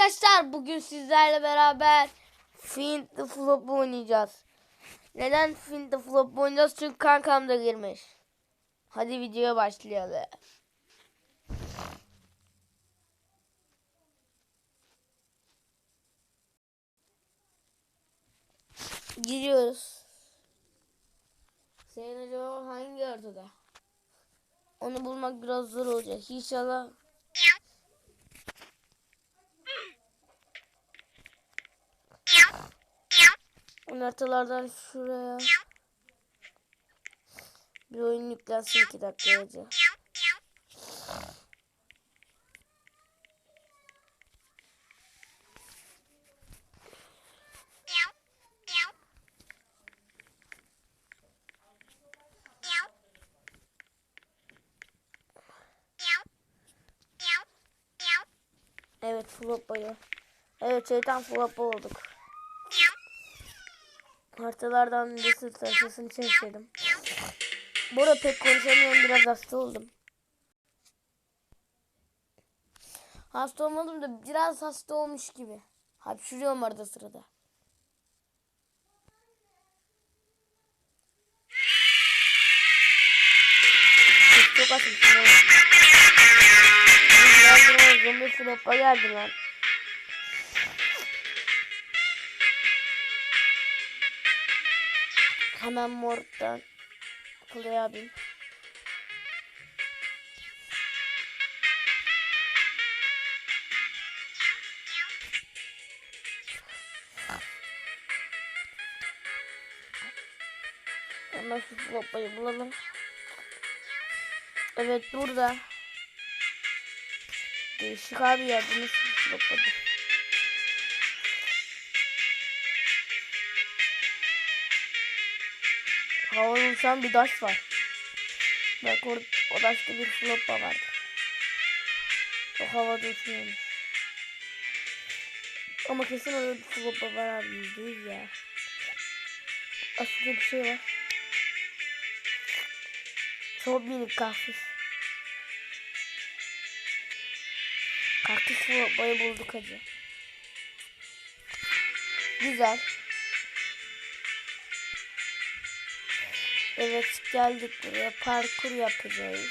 arkadaşlar bugün sizlerle beraber Fiend the Flop oynayacağız. Neden Fiend the Flop oynayacağız? Çünkü kankam da girmiş. Hadi videoya başlayalım. Giriyoruz. Senin acaba hangi ortada? Onu bulmak biraz zor olacak. İnşallah Haritalardan şuraya bir oyun yüklensin 2 dakika önce. Evet flopayı. Evet şeytan flopa olduk. Haritalardan bir sırt haritasını çekmedim. Bu arada pek konuşamıyorum biraz hasta oldum. Hasta olmadım da biraz hasta olmuş gibi. Hapşırıyorum arada sırada. Çok, açmışım zombi flop'a geldi lan. Hemen morgdan Kuleye abim. Hemen şu flopayı bulalım. Evet burada. Değişik abi ya. Bu nasıl bir flopadır? Havada uçan bir taş var. Bak orada o taşta bir flopa vardı. O havada uçuyormuş. Ama kesin orada bir flopa var abi yüzde yüz ya. Aslında bir şey var. Çok minik kaktüs. Kaktüs flopayı bulduk hacı. Güzel. Evet geldik buraya parkur yapacağız.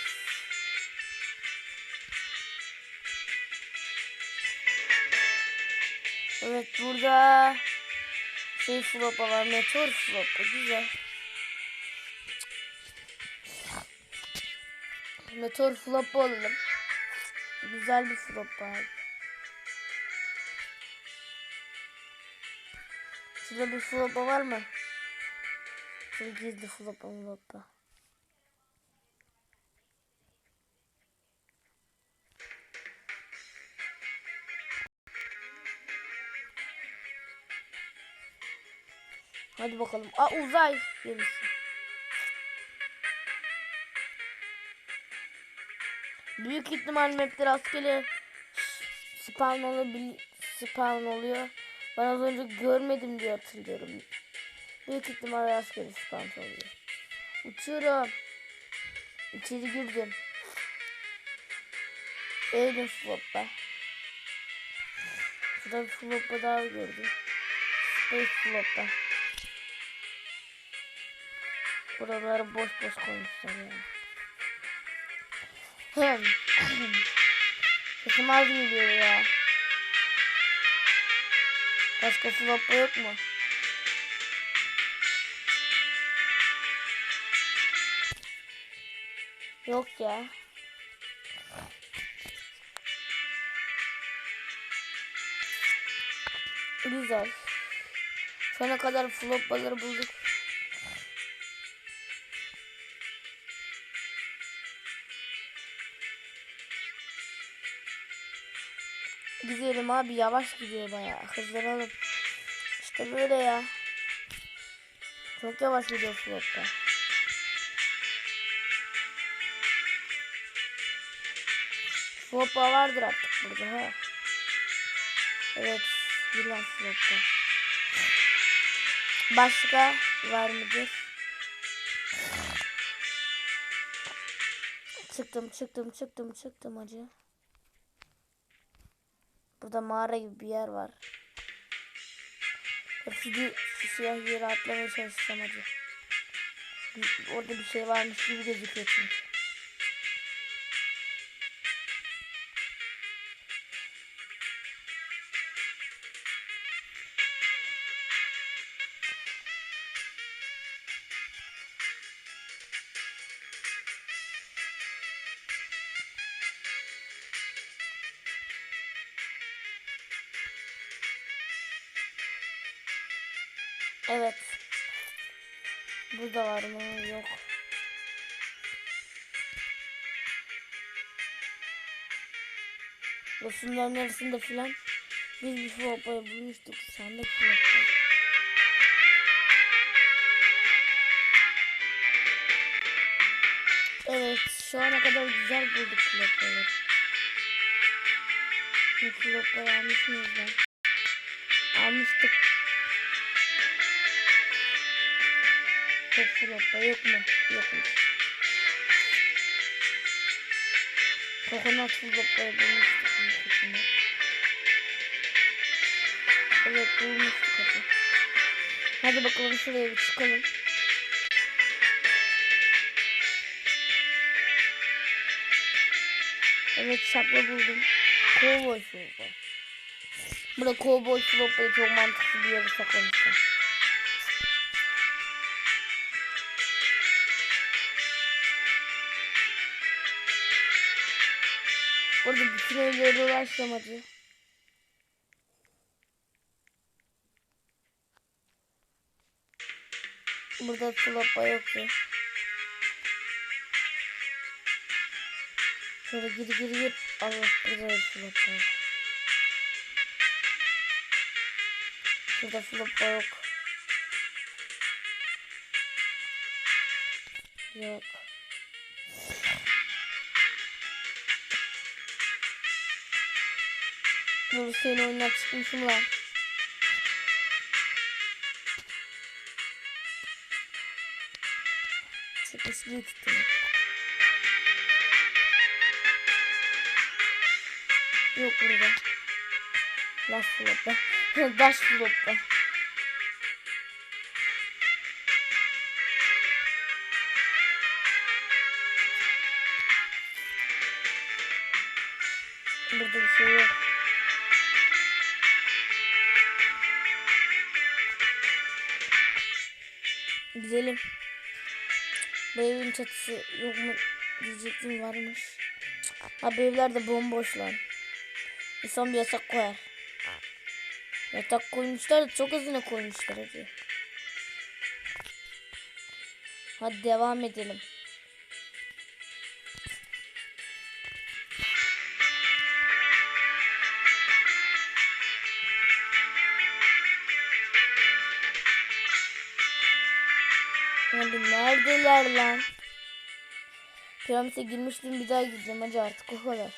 Evet burada şey flopa var meteor flopa güzel. Meteor flopa alalım. Güzel bir flopa abi. Şurada bir flopa var mı? Şöyle gizli flopa flopa. Hadi bakalım. Aa uzay gemisi. Büyük ihtimal map'te rastgele spawn olabilir, spawn oluyor. Ben az önce görmedim diye hatırlıyorum. Büyük ihtimal rastgele spawn oluyor. Uçuyorum. İçeri girdim. Eğilim floppa. Şurada bir floppa daha gördüm. Space floppa. Buraları boş boş koymuşlar ya. Hem. Sesim az geliyor ya. Başka floppa yok mu? Yok ya. Güzel. Şu ana kadar floppaları bulduk. Gidelim abi yavaş gidiyor bayağı. Hızlanalım. İşte böyle ya. Çok yavaş gidiyor floppa. Floppa vardır artık burada ha. Evet. Yılan floppa. Başka var mıdır? Çıktım çıktım çıktım çıktım acı. Burada mağara gibi bir yer var. Şu, şu siyah yere atlamaya çalışacağım hadi. Orada bir şey varmış gibi gözüküyor çünkü. Evet. Burada var mı? Yok. Yosunların arasında filan biz bir flopayı bulmuştuk. Sandık flopayı. Evet şu ana kadar güzel bulduk flopayı. Bu flopayı almış mıyız lan? Almıştık. Çok floppa yok mu? Yokmuş. Kokonat floppa'yı bulmuştuk bu şekilde. Evet bulmuştuk hadi. Hadi bakalım şuraya bir çıkalım. Evet şapla buldum. Cowboy floppa. Burada cowboy floppa'yı çok mantıklı bir yere saklamışlar. Burada bütün evlere dolaşacağım hadi. Burada floppa yoktu. Şöyle gir gir gir. Allah burada floppa var. Burada floppa yok. Yok. Dur seni oyundan çıkmışım lan. Sıkışlığı tuttum. Yok burada. Last flop'ta. Dash flop'ta. Burada bir şey yok. Gidelim. Bu evin çatısı yok mu diyecektim varmış. Ha bu evler de bomboş lan. İnsan bir yasak koyar. Yatak koymuşlar da çok azına koymuşlar hadi. Hadi devam edelim. Abi neredeler lan? Piramite girmiştim bir daha gideceğim hacı artık o kadar.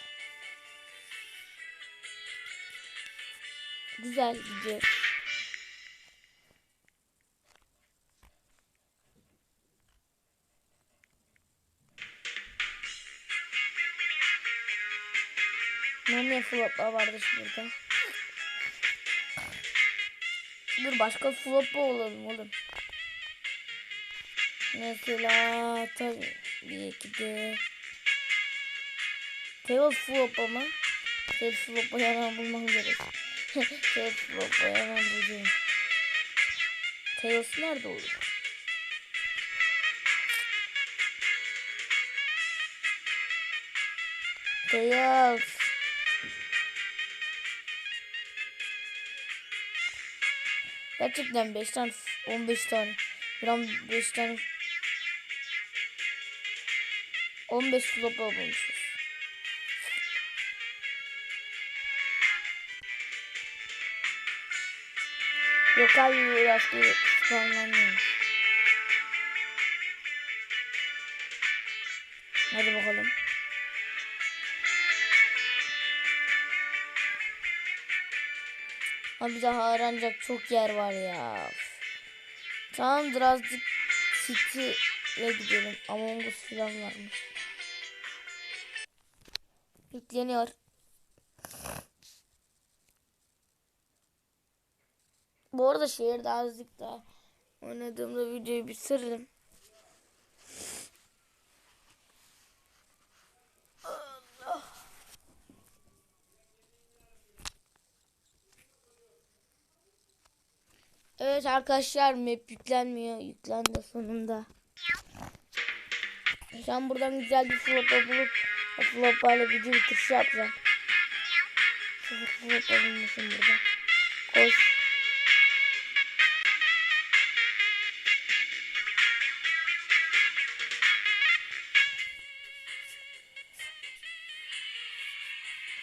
Güzel gidiyor. Ne floplar vardı burada? Dur başka flop olalım oğlum. Mesela tabii ki de Tail flop ama Tail flop'u hemen bulmam gerek. Tail flop'u hemen bulacağım. Tails nerede olur? Tails. Gerçekten 5 tane 15 tane. Gram 5 tane 15 flop bulmuşuz. Yok abi rastgele spawnlanmıyor. Hadi bakalım. Abi daha aranacak çok yer var ya. Tamam birazcık City'ye gidelim. Among Us falan varmış. Yükleniyor. Bu arada şehirde azıcık daha oynadığımda videoyu bitiririm. Evet arkadaşlar map yüklenmiyor. Yüklendi sonunda. Şu buradan güzel bir flop'a bulup Отлопали видим трещапза. Отлопали нашим мурда. Кость.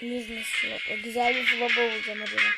Бизнес-лоб. Дизайн флобовый заморила.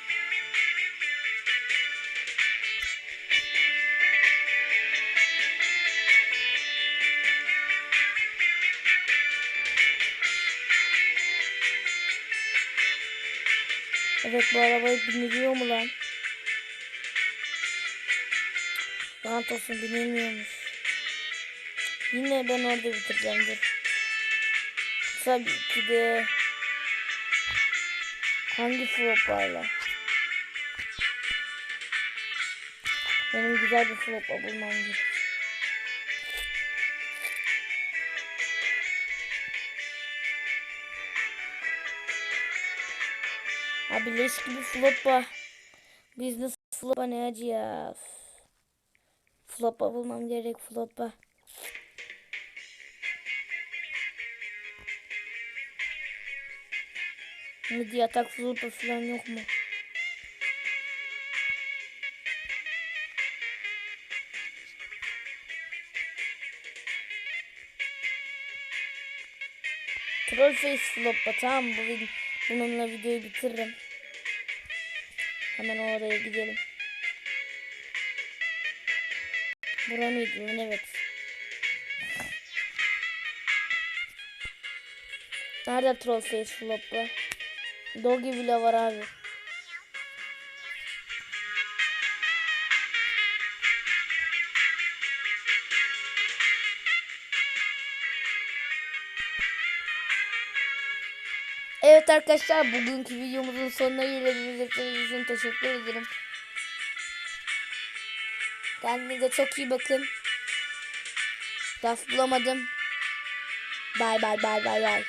Evet bu arabayı biniliyor mu lan? Lanet olsun binilmiyormuş. Yine ben orada bitireceğim dur. Tabii ki de hangi floplarla? Benim güzel bir flopla bulmam gerekiyor. Abi leş gibi flopa. Business flopa ne acı ya. Flopa bulmam gerek flopa. Midi yatak flopa falan yok mu? Troll face flopa tamam bu video. Bununla videoyu bitiririm. Hemen o odaya gidelim. Buranın ilgili evet. Nerede troll face flop'la? Doggy bile var abi. Evet arkadaşlar bugünkü videomuzun sonuna gelebiliriz. için teşekkür ederim. Kendinize çok iyi bakın. Laf bulamadım. Bay bay bay bay bay.